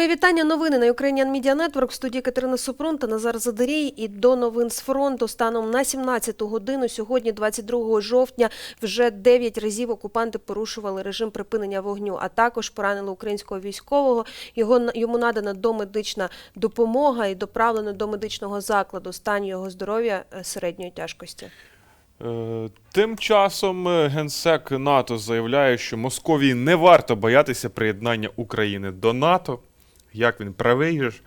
Мої вітання. Новини на Ukrainian Media Network в студії Катерина Супрун та Назар Задерій. І до новин з фронту станом на 17 годину сьогодні, 22 жовтня, вже 9 разів окупанти порушували режим припинення вогню, а також поранили українського військового. Його йому надана домедична допомога і доправлено до медичного закладу. Стан його здоров'я е, середньої тяжкості. Е, Тим часом е, генсек НАТО заявляє, що Московії не варто боятися приєднання України до НАТО. Як він правий же ж.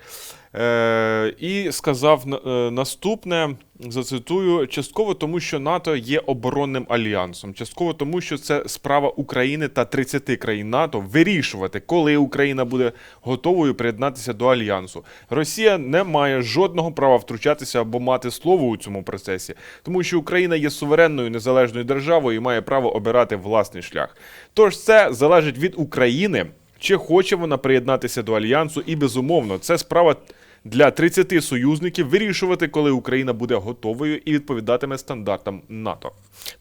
Е, і сказав е, наступне: зацитую: частково тому, що НАТО є оборонним альянсом, частково тому, що це справа України та 30 країн НАТО вирішувати, коли Україна буде готовою приєднатися до альянсу. Росія не має жодного права втручатися або мати слово у цьому процесі, тому що Україна є суверенною незалежною державою і має право обирати власний шлях. Тож це залежить від України. Чи хоче вона приєднатися до альянсу, і безумовно, це справа для 30 союзників вирішувати, коли Україна буде готовою і відповідатиме стандартам НАТО.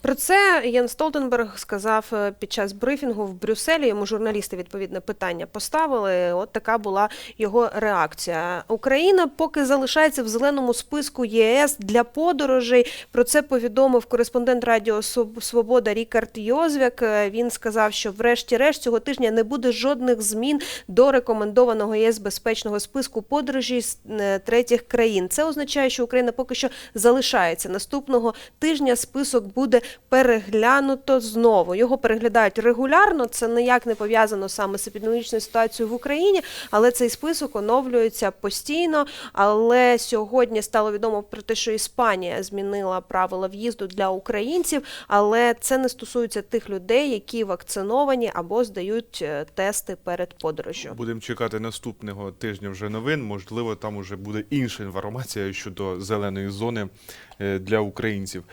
Про це Ян Столтенберг сказав е, під час брифінгу в Брюсселі. Йому журналісти відповідне питання поставили. От така була його реакція. Україна поки залишається в зеленому списку ЄС для подорожей. Про це повідомив кореспондент Радіо Свобода Рікард Йозвяк. Е, Він сказав, що врешті-решт цього тижня не буде жодних змін до рекомендованого ЄС безпечного списку подорожей з е, третіх країн. Це означає, що Україна поки що залишається. Наступного тижня список буде переглянуто знову. Його переглядають регулярно. Це ніяк не пов'язано саме з епідемічною ситуацією в Україні, але цей список оновлюється постійно. Але сьогодні стало відомо про те, що Іспанія змінила правила в'їзду для українців, але це не стосується тих людей, які вакциновані або здають е, тести перед подорожжю. Будемо чекати наступного тижня вже новин. Можливо, там уже буде інша інформація щодо зеленої зони для українців.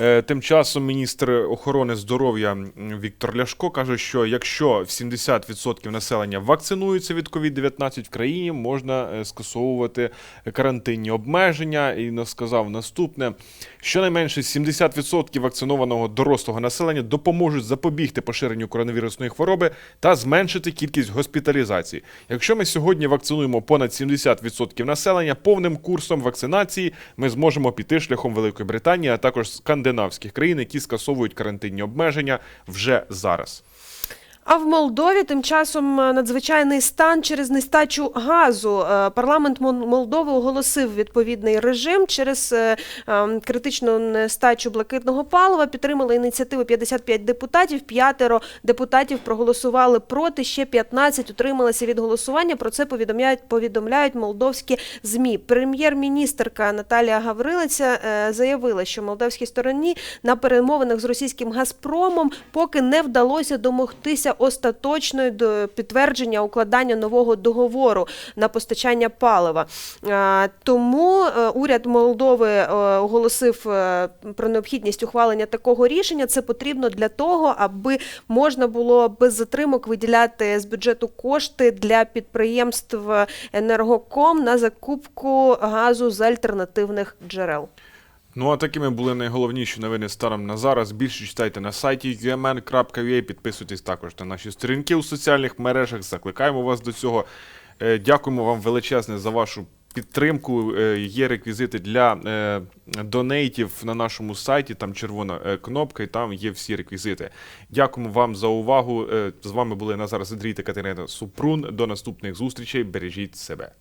Е, Тим часом міністр охорони здоров'я Віктор Ляшко каже, що якщо 70% населення вакцинуються від COVID-19 в країні, можна е, скасовувати карантинні обмеження. І сказав наступне: щонайменше 70% вакцинованого дорослого населення допоможуть запобігти поширенню коронавірусної хвороби та зменшити кількість госпіталізацій. Якщо ми сьогодні вакцинуємо понад 70% населення повним курсом вакцинації, ми зможемо піти шляхом Великої Британії, а також скандинавських країн, які скасовують карантинні обмеження вже зараз. А в Молдові тим часом е, надзвичайний стан через нестачу газу. Е, Парламент Молдови оголосив відповідний режим через е, е, критичну нестачу блакитного палива. Підтримали ініціативу 55 депутатів. П'ятеро депутатів проголосували проти. Ще 15 утрималися від голосування. Про це повідомляють повідомляють молдовські змі. Прем'єр-міністрка Наталія Гаврилиця заявила, що молдавській стороні на перемовинах з російським Газпромом поки не вдалося домогтися остаточної підтвердження укладання нового договору на постачання палива. Е, Тому е, уряд Молдови е, оголосив про необхідність ухвалення такого рішення. Це потрібно для того, аби можна було без затримок виділяти з бюджету кошти для підприємств енергоком на закупку газу з альтернативних джерел. Ну а такими були найголовніші новини станом на зараз. Більше читайте на сайті umn.ua, підписуйтесь також на наші сторінки у соціальних мережах. Закликаємо вас до цього. Е, Дякуємо вам величезне за вашу підтримку. Е, Є реквізити для е, донейтів на нашому сайті. Там червона кнопка, і там є всі реквізити. Дякуємо вам за увагу. З вами були Назар Зидрій та Катерина Супрун. До наступних зустрічей. Бережіть себе.